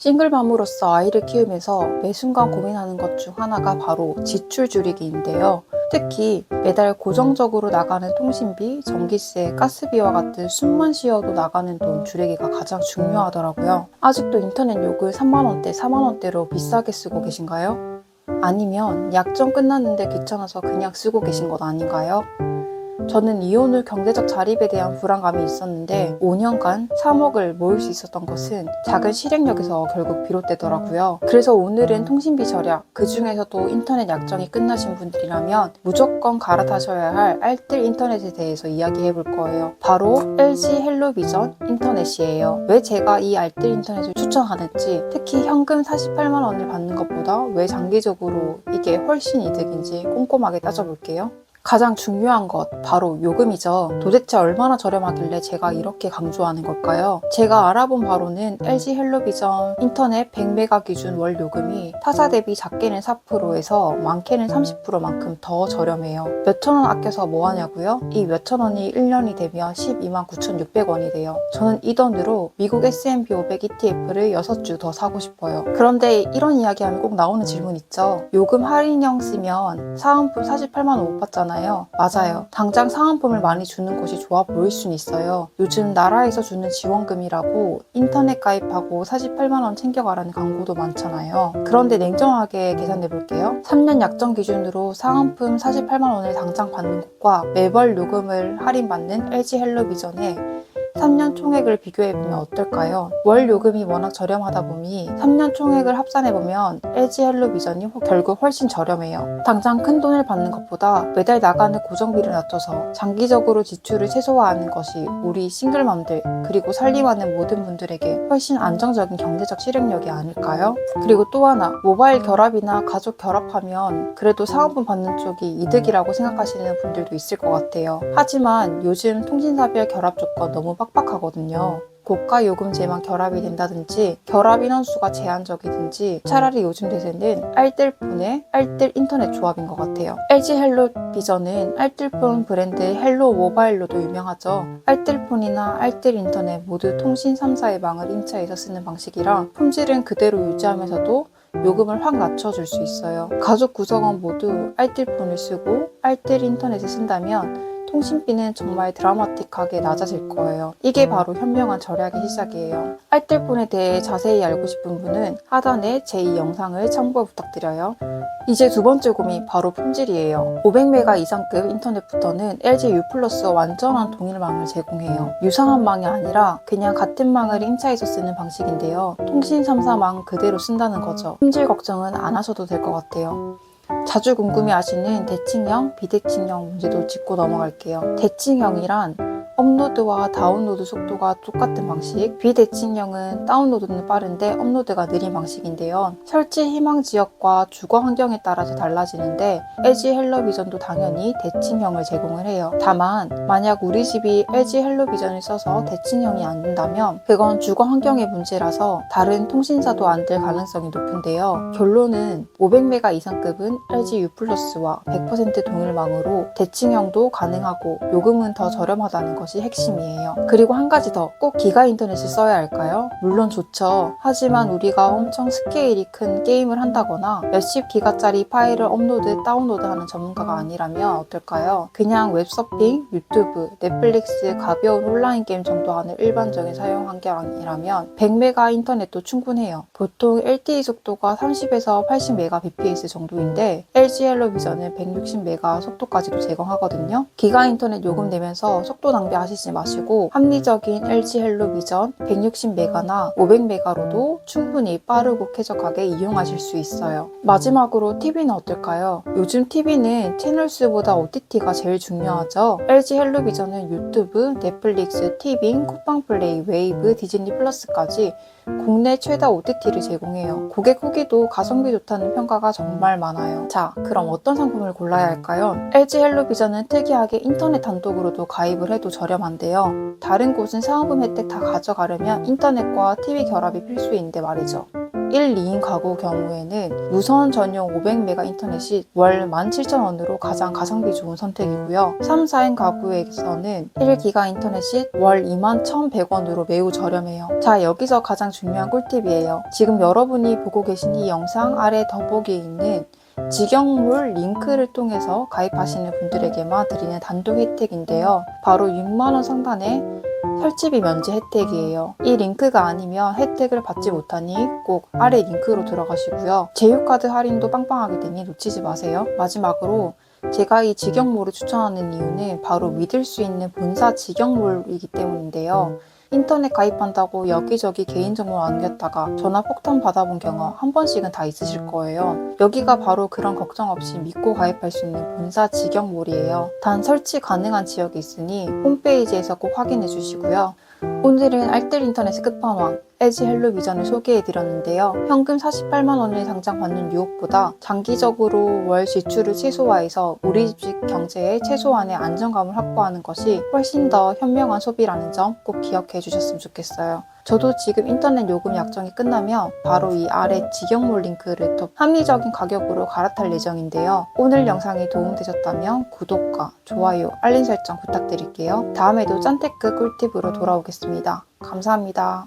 싱글맘으로서 아이를 키우면서 매 순간 고민하는 것 중 하나가 바로 지출 줄이기인데요. 특히 매달 고정적으로 나가는 통신비, 전기세, 가스비와 같은 숨만 쉬어도 나가는 돈 줄이기가 가장 중요하더라고요. 아직도 인터넷 욕을 3만원대, 4만원대로 비싸게 쓰고 계신가요? 아니면 약정 끝났는데 귀찮아서 그냥 쓰고 계신 것 아닌가요? 저는 이혼 후 경제적 자립에 대한 불안감이 있었는데 5년간 3억을 모을 수 있었던 것은 작은 실행력에서 결국 비롯되더라고요. 그래서 오늘은 통신비 절약, 그 중에서도 인터넷 약정이 끝나신 분들이라면 무조건 갈아타셔야 할 알뜰 인터넷에 대해서 이야기해 볼 거예요. 바로 LG 헬로비전 인터넷이에요. 왜 제가 이 알뜰 인터넷을 추천하는지, 특히 현금 48만 원을 받는 것보다 왜 장기적으로 이게 훨씬 이득인지 꼼꼼하게 따져볼게요. 가장 중요한 것, 바로 요금이죠. 도대체 얼마나 저렴하길래 제가 이렇게 강조하는 걸까요? 제가 알아본 바로는 LG 헬로비전 인터넷 100메가 기준 월 요금이 타사 대비 작게는 4%에서 많게는 30%만큼 더 저렴해요. 몇천 원 아껴서 뭐 하냐고요? 이 몇천 원이 1년이 되면 12만 9,600원이 돼요. 저는 이 돈으로 미국 S&P 500 ETF를 6주 더 사고 싶어요. 그런데 이런 이야기하면 꼭 나오는 질문 있죠. 요금 할인형 쓰면 사은품 48만 원 못 받잖아요. 맞아요. 당장 사은품을 많이 주는 곳이 좋아 보일 수는 있어요. 요즘 나라에서 주는 지원금이라고 인터넷 가입하고 48만 원 챙겨가라는 광고도 많잖아요. 그런데 냉정하게 계산해 볼게요. 3년 약정 기준으로 사은품 48만 원을 당장 받는 곳과 매월 요금을 할인받는 LG 헬로비전에 3년 총액을 비교해보면 어떨까요? 월 요금이 워낙 저렴하다 보니 3년 총액을 합산해보면 LG 헬로비전이 호- 결국 훨씬 저렴해요. 당장 큰 돈을 받는 것보다 매달 나가는 고정비를 낮춰서 장기적으로 지출을 최소화하는 것이 우리 싱글맘들 그리고 살림하는 모든 분들에게 훨씬 안정적인 경제적 실행력이 아닐까요? 그리고 또 하나 모바일 결합이나 가족 결합하면 그래도 사은품 받는 쪽이 이득이라고 생각하시는 분들도 있을 것 같아요. 하지만 요즘 통신사별 결합 조건 너무 빡빡하거든요. 고가 요금제만 결합이 된다든지 결합 인원수가 제한적이든지 차라리 요즘 대세는 알뜰폰의 알뜰 인터넷 조합인 것 같아요. LG 헬로 비전은 알뜰폰 브랜드 헬로 모바일로도 유명하죠. 알뜰폰이나 알뜰 인터넷 모두 통신 3사의 망을 인차해서 쓰는 방식이라 품질은 그대로 유지하면서도 요금을 확 낮춰줄 수 있어요. 가족 구성원 모두 알뜰폰을 쓰고 알뜰 인터넷을 쓴다면 통신비는 정말 드라마틱하게 낮아질 거예요. 이게 바로 현명한 절약의 시작이에요. 알뜰폰에 대해 자세히 알고 싶은 분은 하단에 제2 영상을 참고 부탁드려요. 이제 두 번째 고민 바로 품질이에요. 500메가 이상급 인터넷부터는 LG U 플러스 완전한 동일망을 제공해요. 유사한 망이 아니라 그냥 같은 망을 임차해서 쓰는 방식인데요. 통신 3사망 그대로 쓴다는 거죠. 품질 걱정은 안 하셔도 될 것 같아요. 자주 궁금해하시는 대칭형, 비대칭형 문제도 짚고 넘어갈게요. 대칭형이란 업로드와 다운로드 속도가 똑같은 방식, 비대칭형은 다운로드는 빠른데 업로드가 느린 방식인데요. 설치 희망 지역과 주거 환경에 따라서 달라지는데 LG 헬로비전도 당연히 대칭형을 제공을 해요. 다만 만약 우리 집이 LG 헬로비전을 써서 대칭형이 안 된다면 그건 주거 환경의 문제라서 다른 통신사도 안 될 가능성이 높은데요. 결론은 500메가 이상급은 LG U 플러스와 100% 동일망으로 대칭형도 가능하고 요금은 더 저렴하다는 것이 핵심이에요. 그리고 한 가지 더 꼭 기가 인터넷을 써야 할까요? 물론 좋죠. 하지만 우리가 엄청 스케일이 큰 게임을 한다거나 몇십 기가짜리 파일을 업로드, 다운로드하는 전문가가 아니라면 어떨까요? 그냥 웹서핑, 유튜브, 넷플릭스, 가벼운 온라인 게임 정도 하는 일반적인 사용 환경이라면 100메가 인터넷도 충분해요. 보통 LTE 속도가 30에서 80mbps 정도인데 LG 헬로비전은 160메가 속도까지도 제공하거든요. 기가 인터넷 요금 내면서 속도 낭비 하시지 마시고 합리적인 LG 헬로비전 160메가나 500메가로도 충분히 빠르고 쾌적하게 이용하실 수 있어요. 마지막으로 TV는 어떨까요? 요즘 TV는 채널 수보다 OTT가 제일 중요하죠. LG 헬로비전은 유튜브, 넷플릭스, 티빙, 쿠팡 플레이, 웨이브, 디즈니 플러스까지 국내 최다 OTT를 제공해요. 고객 후기도 가성비 좋다는 평가가 정말 많아요. 자, 그럼 어떤 상품을 골라야 할까요? LG 헬로비전은 특이하게 인터넷 단독으로도 가입을 해도 저렴한데요. 다른 곳은 사은품 혜택 다 가져가려면 인터넷과 TV 결합이 필수인데 말이죠. 1, 2인 가구 경우에는 무선 전용 500메가 인터넷이 월 17,000원으로 가장 가성비 좋은 선택이고요. 3, 4인 가구에서는 1기가 인터넷이 월 21,100원으로 매우 저렴해요. 자, 여기서 가장 중요한 꿀팁이에요. 지금 여러분이 보고 계신 이 영상 아래 더보기에 있는 직영몰 링크를 통해서 가입하시는 분들에게만 드리는 단독 혜택인데요. 바로 6만원 상단의 설치비 면제 혜택이에요. 이 링크가 아니면 혜택을 받지 못하니 꼭 아래 링크로 들어가시고요. 제휴카드 할인도 빵빵하게 되니 놓치지 마세요. 마지막으로 제가 이 직영몰을 추천하는 이유는 바로 믿을 수 있는 본사 직영몰이기 때문인데요. 인터넷 가입한다고 여기저기 개인정보 남겼다가 전화 폭탄 받아본 경험 한 번씩은 다 있으실 거예요. 여기가 바로 그런 걱정 없이 믿고 가입할 수 있는 본사 직영몰이에요. 단 설치 가능한 지역이 있으니 홈페이지에서 꼭 확인해 주시고요. 오늘은 알뜰 인터넷의 끝판왕 에지 헬로 비전을 소개해드렸는데요. 현금 48만원을 당장 받는 유혹보다 장기적으로 월 지출을 최소화해서 우리 집 경제의 최소한의 안정감을 확보하는 것이 훨씬 더 현명한 소비라는 점 꼭 기억해 주셨으면 좋겠어요. 저도 지금 인터넷 요금 약정이 끝나면 바로 이 아래 직영몰 링크를 또 합리적인 가격으로 갈아탈 예정인데요. 오늘 영상이 도움되셨다면 구독과 좋아요, 알림 설정 부탁드릴게요. 다음에도 짠테크 꿀팁으로 돌아오겠습니다. 감사합니다.